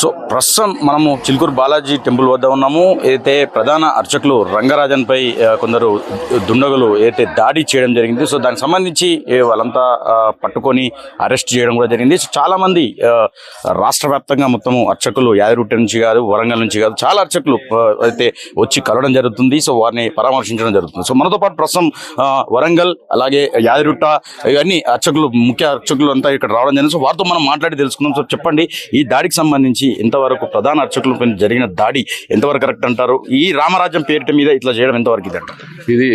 So ప్రస్తుతం మనము Chilukuru Balaji temple వద్ద ఉన్నాము. అయితే ప్రధాన అర్చకులు రంగరాజన్ పై కొందరు దుండగులు అయితే దాడి చేయడం జరిగింది. సో దానికి సంబంధించి వాళ్ళంతా పట్టుకొని అరెస్ట్ చేయడం కూడా జరిగింది. సో చాలామంది రాష్ట్ర వ్యాప్తంగా మొత్తము అర్చకులు యాదరుట్ట నుంచి కాదు వరంగల్ నుంచి కాదు చాలా అర్చకులు అయితే వచ్చి కలవడం జరుగుతుంది. సో వారిని పరామర్శించడం జరుగుతుంది. సో మనతో పాటు ప్రస్తుతం వరంగల్ అలాగే యాదరుట్ట ఇవన్నీ అర్చకులు ముఖ్య అర్చకులు అంతా ఇక్కడ రావడం జరిగింది. సో వారితో మనం మాట్లాడి తెలుసుకుందాం. సో చెప్పండి ఈ దాడికి సంబంధించి ఎంతవరకు ప్రధాన అర్చకులపైన జరిగిన దాడి ఎంతవరకు కరెక్ట్ అంటారు? ఈ రామరాజ్యం పేరిట మీద ఇట్లా చేయడం ఎంతవరకు ఇది అంటారు ఇది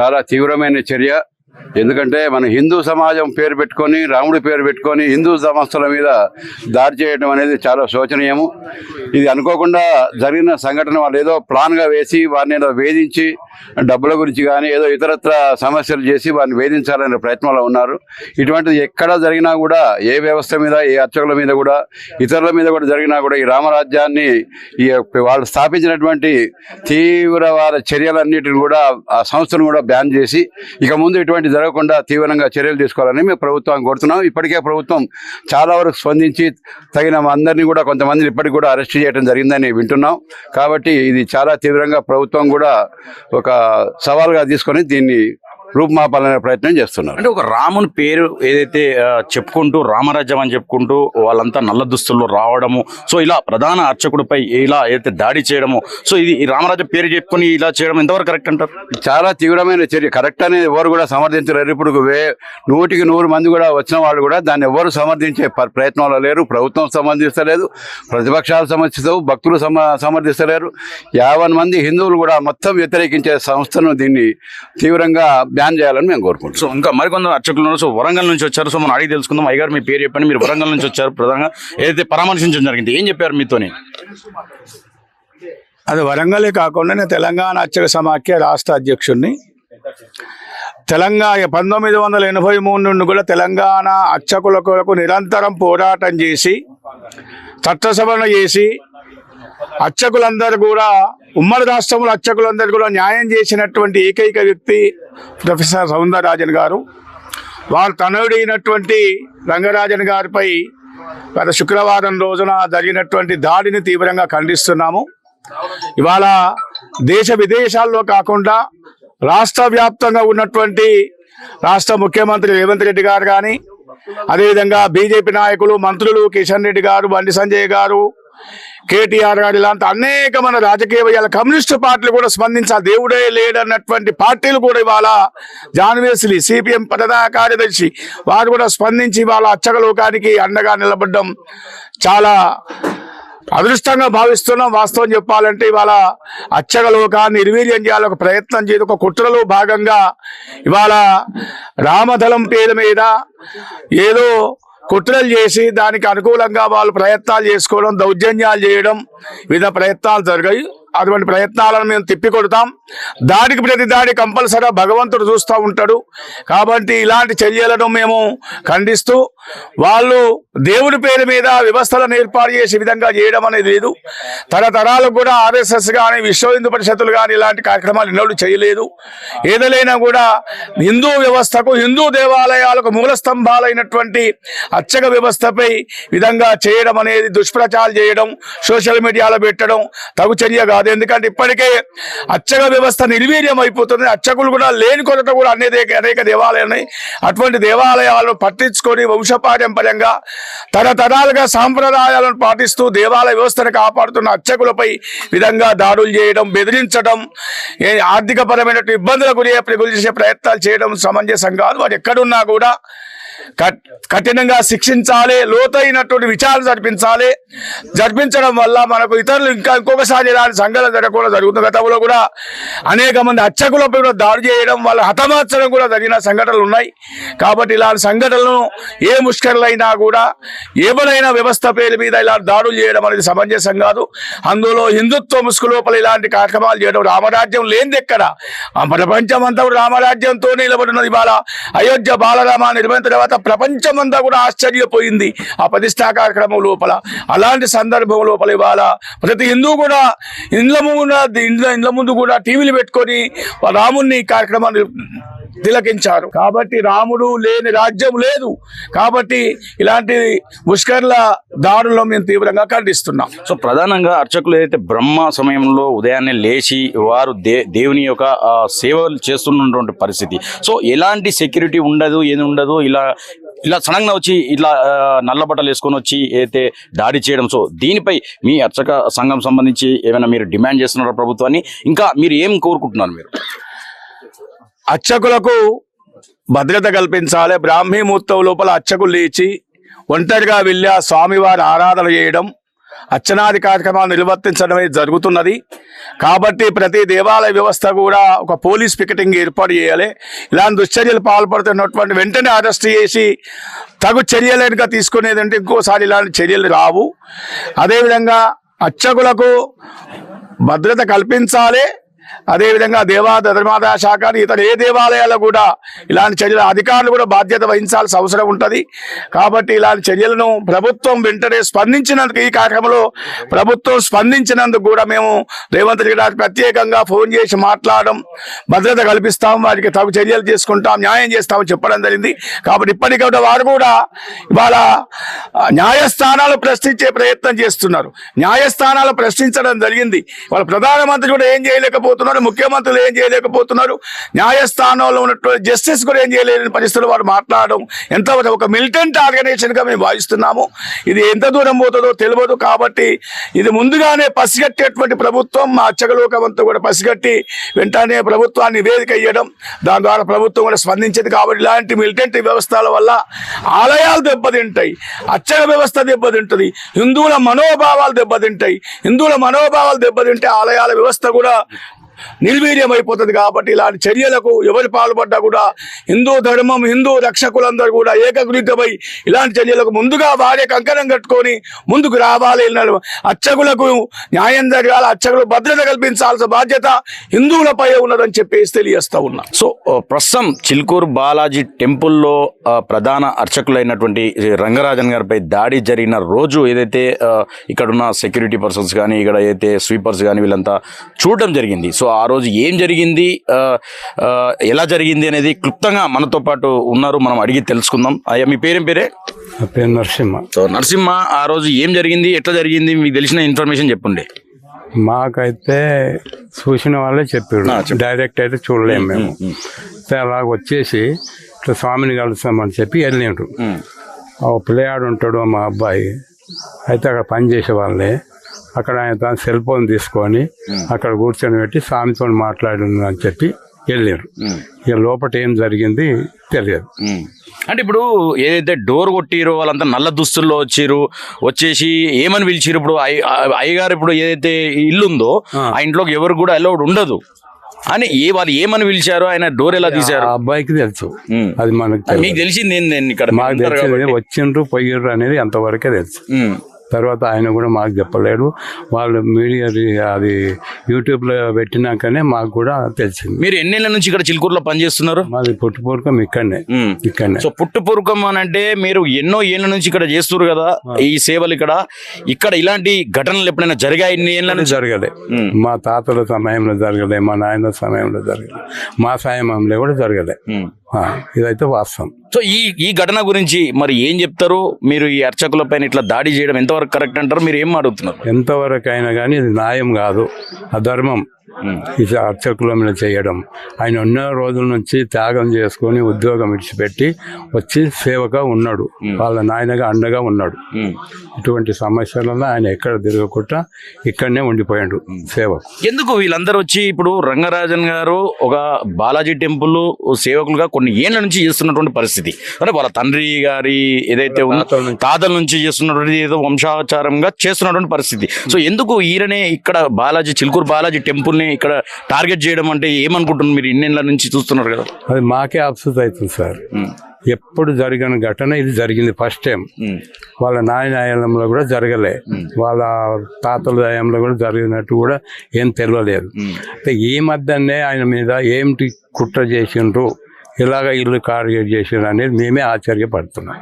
చాలా తీవ్రమైన చర్య. ఎందుకంటే మన హిందూ సమాజం పేరు పెట్టుకొని రాముడి పేరు పెట్టుకొని హిందూ సంస్థల మీద దాడి చేయడం అనేది చాలా శోచనీయము. ఇది అనుకోకుండా జరిగిన సంఘటన వాళ్ళు ఏదో ప్లాన్గా వేసి వారిని ఏదో వేధించి డబ్బుల గురించి కానీ ఏదో ఇతరత్ర సమస్యలు చేసి వారిని వేధించాలనే ప్రయత్నంలో ఉన్నారు. ఇటువంటిది ఎక్కడ జరిగినా కూడా ఏ వ్యవస్థ మీద ఏ అర్చకుల మీద కూడా ఇతరుల మీద కూడా జరిగినా కూడా ఈ రామరాజ్యాన్ని ఈ వాళ్ళు స్థాపించినటువంటి తీవ్రవాద చర్యలన్నిటిని కూడా ఆ సంస్థను కూడా బ్యాన్ చేసి ఇక ముందు ఇటువంటి జరగకుండా తీవ్రంగా చర్యలు తీసుకోవాలని మేము ప్రభుత్వాన్ని కోరుతున్నాం. ఇప్పటికే ప్రభుత్వం చాలా వరకు స్పందించి తగిన అందరినీ కూడా కొంతమందిని ఇప్పటికి కూడా అరెస్ట్ చేయడం జరిగిందని వింటున్నాం. కాబట్టి ఇది చాలా తీవ్రంగా ప్రభుత్వం కూడా ఒక సవాల్గా తీసుకొని దీన్ని రూపుమాపాలనే ప్రయత్నం చేస్తున్నారు. అంటే ఒక రాముని పేరు ఏదైతే చెప్పుకుంటూ రామరాజ్యం అని చెప్పుకుంటూ వాళ్ళంతా నల్ల దుస్తుల్లో రావడము సో ఇలా ప్రధాన అర్చకుడిపై ఇలా ఏదైతే దాడి చేయడము సో ఇది రామరాజ్యం పేరు చెప్పుకొని ఇలా చేయడం ఎంతవరకు కరెక్ట్ అంటారు? చాలా తీవ్రమైన చర్య. కరెక్ట్ అనేది ఎవరు కూడా సమర్థించలేరు. ఇప్పుడు వే నూటికి నూరు మంది కూడా వచ్చిన వాళ్ళు కూడా దాన్ని ఎవరు సమర్థించే ప్రయత్నంలో లేరు. ప్రభుత్వం సమర్థిస్తలేదు ప్రతిపక్షాలు సమర్థిస్తవు భక్తులు సమ సమర్థిస్తలేరు. యావన్ మంది హిందువులు కూడా మొత్తం వ్యతిరేకించే సంస్థను దీన్ని తీవ్రంగా బ్యాన్ చేయాలని మేము కోరుకుంటున్నాం. సో ఇంకా మరికొంత అర్చకులు ఉన్నారు. సో వరంగల్ నుంచి వచ్చారు. సో మనం అడిగి తెలుసుకుందాం. అయ్యగారు మీ పేరు చెప్పండి. మీరు వరంగల్ నుంచి వచ్చారు ప్రధానంగా. ఏదైతే పరామర్శించడం జరిగింది ఏం చెప్పారు మీతోని? అది వరంగలే కాకుండా నేను తెలంగాణ అర్చక సమాఖ్య రాష్ట్ర అధ్యక్షుడిని తెలంగాణ పంతొమ్మిది వందల ఎనభై మూడు నుండి కూడా తెలంగాణ అర్చకుల కొరకు నిరంతరం పోరాటం చేసి చట్టసభను చేసి అర్చకులందరూ కూడా ఉమ్మడి రాష్ట్రంలో అర్చకులందరూ కూడా న్యాయం చేసినటువంటి ఏకైక వ్యక్తి ప్రొఫెసర్ సౌందరరాజన్ గారు. వారు తనయుడైనటువంటి రంగరాజన్ గారిపై గత శుక్రవారం రోజున జరిగినటువంటి దాడిని తీవ్రంగా ఖండిస్తున్నాము. ఇవాళ దేశ విదేశాల్లో కాకుండా రాష్ట్ర వ్యాప్తంగా ఉన్నటువంటి రాష్ట్ర ముఖ్యమంత్రి రేవంత్ రెడ్డి గారు కానీ అదేవిధంగా బీజేపీ నాయకులు మంత్రులు కిషన్ రెడ్డి గారు బండి సంజయ్ గారు కేటీఆర్ గారు ఇలాంటి అనేకమైన రాజకీయ ఇవాళ కమ్యూనిస్టు పార్టీలు కూడా స్పందించాలి. దేవుడే లేడన్నటువంటి పార్టీలు కూడా ఇవాళ జాన్వేసులి సిపిఎం ప్రధాన కార్యదర్శి వారు కూడా స్పందించి వాళ్ళ అచ్చగలోకానికి అండగా నిలబడడం చాలా అదృష్టంగా భావిస్తున్నాం. వాస్తవం చెప్పాలంటే ఇవాళ అచ్చగ లోకాన్ని నిర్వీర్యం చేయాలి ఒక ప్రయత్నం చేయదు ఒక కుట్రలో భాగంగా ఇవాళ రామధలం పేరు మీద ఏదో కుట్రలు చేసి దానికి అనుకూలంగా వాళ్ళు ప్రయత్నాలు చేసుకోవడం దౌర్జన్యాలు చేయడం వివిధ ప్రయత్నాలు జరిగాయి. అటువంటి ప్రయత్నాలను మేము తిప్పికొడతాం. దాడికి ప్రతి దాడి కంపల్సరీ భగవంతుడు చూస్తూ ఉంటాడు. కాబట్టి ఇలాంటి చర్యలను మేము ఖండిస్తూ వాళ్ళు దేవుడి పేరు మీద వ్యవస్థలను ఏర్పాటు చేసే విధంగా చేయడం అనేది లేదు. తరతరాలకు కూడా ఆర్ఎస్ఎస్ కానీ విశ్వ హిందూ పరిషత్తులు కానీ ఇలాంటి కార్యక్రమాలు ఎన్నడూ చేయలేదు. ఏదైనా కూడా హిందూ వ్యవస్థకు హిందూ దేవాలయాలకు మూల స్తంభాలైనటువంటి అర్చక వ్యవస్థపై విధంగా చేయడం అనేది దుష్ప్రచారాలు చేయడం సోషల్ మీడియాలో పెట్టడం తగు చర్య కాదు. ఎందుకంటే ఇప్పటికే అర్చక వ్యవస్థ నిర్వీర్యం అయిపోతుంది. అర్చకులు కూడా లేని కొరత కూడా అనేక అనేక దేవాలయాలు ఉన్నాయి అటువంటి దేవాలయాలను పట్టించుకొని వంశపారంపర్యంగా తరతరాలుగా సాంప్రదాయాలను పాటిస్తూ దేవాలయ వ్యవస్థను కాపాడుతున్న అర్చకులపై విధంగా దాడులు చేయడం బెదిరించడం ఏ ఆర్థిక పరమైన ఇబ్బందులకు గురి చేసే ప్రయత్నాలు చేయడం సమంజసం కాదు వారు ఎక్కడున్నా కూడా కఠినంగా శిక్షించాలి లోతైనటువంటి విచారణ జరిపించాలి. జరిపించడం వల్ల మనకు ఇతరులు ఇంకా ఇంకొకసారి ఇలాంటి సంఘటన జరగకుండా జరుగుతుంది. గతంలో కూడా అనేక మంది హత్యకులపై కూడా దాడి చేయడం వాళ్ళ హతమార్చడం కూడా జరిగిన సంఘటనలు ఉన్నాయి. కాబట్టి ఇలాంటి సంఘటనలను ఏ ముష్కరులైనా కూడా ఏమైనా వ్యవస్థ పేరు మీద ఇలాంటి దాడులు చేయడం అనేది సమంజసం కాదు. అందులో హిందుత్వ ముసుగు లోపల ఇలాంటి కార్యక్రమాలు చేయడం రామరాజ్యం లేనిది ఎక్కడ? ఆ ప్రపంచం అంతా రామరాజ్యంతో నిలబడినది ఇవాళ అయోధ్య బాలరామ నిర్మించిన తర్వాత ప్రపంచమంతా కూడా ఆశ్చర్యపోయింది ఆ ప్రతిష్టా కార్యక్రమం లోపల. అలాంటి సందర్భం లోపల ఇవాళ ప్రతి హిందూ కూడా ఇండ్ల ముందు ఇండ్ల ఇండ్ల ముందు కూడా టీవీలు పెట్టుకొని రాముణ్ణి కార్యక్రమాన్ని తిలకించారు. కాబట్టి రాముడు లేని రాజ్యం లేదు. కాబట్టి ఇలాంటి ముష్కర్ల దాడులను మేము తీవ్రంగా ఖండిస్తున్నాం. సో ప్రధానంగా అర్చకులు ఏదైతే బ్రహ్మ సమయంలో ఉదయాన్నే లేచి వారు దే దేవుని యొక్క సేవలు చేస్తున్నటువంటి పరిస్థితి. సో ఎలాంటి సెక్యూరిటీ ఉండదు ఏది ఉండదు ఇలా ఇలా సడన్గా వచ్చి ఇట్లా నల్ల బట్టలు వేసుకొని వచ్చి అయితే దాడి చేయడం. సో దీనిపై మీ అర్చక సంఘం సంబంధించి ఏమైనా మీరు డిమాండ్ చేస్తున్నారా ప్రభుత్వాన్ని? ఇంకా మీరు ఏం కోరుకుంటున్నారు మీరు? అర్చకులకు భద్రత కల్పించాలి. బ్రాహ్మీ ముహూర్తం లోపల అర్చకులు లేచి ఒంటరిగా వెళ్ళి ఆ స్వామివారి ఆరాధన చేయడం అర్చనాది కార్యక్రమాలు నిర్వర్తించడం అనేది జరుగుతున్నది. కాబట్టి ప్రతి దేవాలయ వ్యవస్థ కూడా ఒక పోలీస్ పికెటింగ్ ఏర్పాటు చేయాలి. ఇలాంటి దుశ్చర్యలు పాల్పడుతున్నటువంటి వెంటనే అరెస్ట్ చేసి తగు చర్యలేనుక తీసుకునేది అంటే ఇంకోసారి ఇలాంటి చర్యలు రావు. అదేవిధంగా అర్చకులకు భద్రత కల్పించాలి. అదేవిధంగా దేవా ధర్మాదాయ శాఖ ఇతర ఏ దేవాలయాల్లో కూడా ఇలాంటి చర్యలు అధికారులు కూడా బాధ్యత వహించాల్సిన అవసరం ఉంటుంది. కాబట్టి ఇలాంటి చర్యలను ప్రభుత్వం వెంటనే స్పందించినందుకు ఈ కార్యక్రమంలో ప్రభుత్వం స్పందించినందుకు కూడా మేము రేవంత్ రెడ్డి గారికి ప్రత్యేకంగా ఫోన్ చేసి మాట్లాడడం భద్రత కల్పిస్తాం వారికి తగు చర్యలు తీసుకుంటాం న్యాయం చేస్తామని చెప్పడం జరిగింది. కాబట్టి ఇప్పటికప్పుడు వారు కూడా ఇవాళ న్యాయస్థానాలు ప్రశ్నించే ప్రయత్నం చేస్తున్నారు. న్యాయస్థానాలు ప్రశ్నించడం జరిగింది. వాళ్ళ ప్రధానమంత్రి కూడా ఏం చేయలేకపోతున్నారు. ముఖ్యమంత్రులు ఏం చేయలేకపోతున్నారు న్యాయస్థానంలో ఉన్నటువంటి జస్టిస్ కూడా ఏం చేయలేని పరిస్థితులు వారు మాట్లాడడం ఎంత ఒక మిలిటెంట్ ఆర్గనైజేషన్గా మేము భావిస్తున్నాము. ఇది ఎంత దూరం పోతుందో తెలియదు కాబట్టి ఇది ముందుగానే పసిగట్టేటువంటి ప్రభుత్వం మా అచ్చగలోకమంతా కూడా పసిగట్టి వెంటనే ప్రభుత్వాన్ని నివేదిక ఇవ్వడం దాని ద్వారా ప్రభుత్వం కూడా స్పందించింది కాబట్టి ఇలాంటి మిలిటెంట్ వ్యవస్థల వల్ల ఆలయాలు దెబ్బతింటాయి అచ్చగ వ్యవస్థ దెబ్బతింటుంది హిందువుల మనోభావాలు దెబ్బతింటాయి హిందువుల మనోభావాలు దెబ్బతింటే ఆలయాల వ్యవస్థ కూడా నిర్వీర్యం అయిపోతుంది కాబట్టి ఇలాంటి చర్యలకు ఎవరు పాల్పడ్డా కూడా హిందూ ధర్మం హిందూ రక్షకులందరూ కూడా ఏకగ్రీతమై ఇలాంటి చర్యలకు ముందుగా వారే కంకణం కట్టుకొని ముందుకు రావాలి. అర్చకులకు న్యాయం జరగాలి అర్చకులు భద్రత కల్పించాల్సిన బాధ్యత హిందువులపై ఉన్నదని చెప్పేసి తెలియస్తా ఉన్నా. సో ప్రస్తుతం చిల్కూరు బాలాజీ టెంపుల్లో ప్రధాన అర్చకులైనటువంటి రంగరాజన్ గారిపై దాడి జరిగిన రోజు ఏదైతే ఇక్కడున్న సెక్యూరిటీ పర్సన్స్ కానీ ఇక్కడ ఏదైతే స్వీపర్స్ కానీ వీళ్ళంతా చూడడం జరిగింది. సో ఆ రోజు ఏం జరిగింది ఎలా జరిగింది అనేది క్లుప్తంగా మనతో పాటు ఉన్నారు. మనం అడిగి తెలుసుకుందాం. అయ్యా మీ పేరేం పేరే? పేరు నరసింహ. సో నరసింహ ఆ రోజు ఏం జరిగింది ఎట్లా జరిగింది? మీకు తెలిసిన ఇన్ఫర్మేషన్ చెప్పండి. మాకైతే చూసిన వాళ్ళే చెప్పాడు. డైరెక్ట్ అయితే చూడలేము మేము. అలాగ వచ్చేసి ఇట్లా స్వామిని కలుస్తామని చెప్పి వెళ్ళిండ్రు. ఆ పిల్లగాడు ఉంటాడు మా అబ్బాయి. అయితే అక్కడ పని చేసే వాళ్ళే. అక్కడ ఆయన తన సెల్ ఫోన్ తీసుకొని అక్కడ కూర్చొని పెట్టి స్వామితో మాట్లాడిండు అని చెప్పి వెళ్ళారు ఇక లోపల ఏం జరిగింది తెలియదు ఉమ్. అంటే ఇప్పుడు ఏదైతే డోర్ కొట్టిరో వాళ్ళంతా నల్ల దుస్తుల్లో వచ్చిర్రు వచ్చేసి ఏమని పిలిచిరు ఇప్పుడు అయ్యగారు ఇప్పుడు ఏదైతే ఇల్లు ఉందో ఆ ఇంట్లోకి ఎవరు కూడా అలౌడ్ ఉండదు అని ఏ వాళ్ళు ఏమని పిలిచారు ఆయన డోర్ ఎలా తీశారు అబ్బాయికి తెలుసు. అది మనకు మీకు. తెలిసింది ఏంది నేను ఇక్కడ మాకు తెలిసింది. వచ్చిండ్రు పోయిర్రు అనేది అంతవరకే తెలుసు. తర్వాత ఆయన కూడా మాకు చెప్పలేడు. వాళ్ళు మీడియా అది యూట్యూబ్లో పెట్టినాకనే మాకు కూడా తెలిసింది. మీరు ఎన్నేళ్ళ నుంచి ఇక్కడ చిలుకూరులో పనిచేస్తున్నారు? మాది పుట్టుపూర్వకం ఇక్కడనే. ఇక్కడనే. సో పుట్టుపూర్వకం అని అంటే మీరు ఎన్నో ఏళ్ళ నుంచి ఇక్కడ చేస్తున్నారు కదా ఈ సేవలు ఇక్కడ. ఇక్కడ ఇలాంటి ఘటనలు ఎప్పుడైనా జరిగాయి ఇన్ని ఏళ్ళ నుంచి? జరగలే. మా తాతల సమయంలో జరగలే మా నాయన సమయంలో జరగలే మా సమయంలో కూడా జరగలే. ఇదైతే వాస్తవం. సో ఈ ఈ ఘటన గురించి మరి ఏం చెప్తారు? మీరు ఈ అర్చకుల పైన ఇట్లా దాడి చేయడం ఎంతవరకు కరెక్ట్ అంటారు? మీరు ఏం అడుగుతున్నారు? ఎంతవరకు అయినా కానీ ఇది న్యాయం కాదు. అధర్మం. ఇది అర్చకుల మీద చేయడం. ఆయన ఎన్నో రోజుల నుంచి త్యాగం చేసుకొని ఉద్యోగం విడిచిపెట్టి వచ్చి సేవగా ఉన్నాడు. వాళ్ళ నాయనగా అండగా ఉన్నాడు. ఇటువంటి సమస్యలలో ఆయన ఎక్కడ తిరగకుండా ఇక్కడనే ఉండిపోయాడు సేవ. ఎందుకు వీళ్ళందరూ వచ్చి ఇప్పుడు రంగరాజన్ గారు ఒక బాలాజీ టెంపుల్ సేవకులుగా కొన్ని ఏళ్ళ నుంచి చేస్తున్నటువంటి పరిస్థితి? అంటే వాళ్ళ తండ్రి గారి ఏదైతే ఉందో తాతల నుంచి. చేస్తున్నటువంటి ఏదో వంశాచారంగా చేస్తున్నటువంటి పరిస్థితి. సో ఎందుకు ఈయననే ఇక్కడ బాలాజీ చిలుకూరు బాలాజీ టెంపుల్ ని ఇక్కడ టార్గెట్ చేయడం అంటే ఏమనుకుంటున్నారు? మీరు ఇన్నేళ్ళ నుంచి చూస్తున్నారు కదా. అది మాకే అప్సెట్ అవుతుంది సార్. ఎప్పుడు జరిగిన ఘటన ఇది జరిగింది ఫస్ట్ టైం. వాళ్ళ నాయన ఆయంలో కూడా జరగలే. వాళ్ళ తాతల దయంలో కూడా జరిగినట్టు కూడా ఏం తెలియలేదు. అయితే ఈ మధ్యనే ఆయన మీద ఏమిటి కుట్ర చేసిండ్రు? ఇలాగ ఇల్లు కార్గేట్ చేసిండ్రు అనేది మేమే ఆశ్చర్యపడుతున్నాం.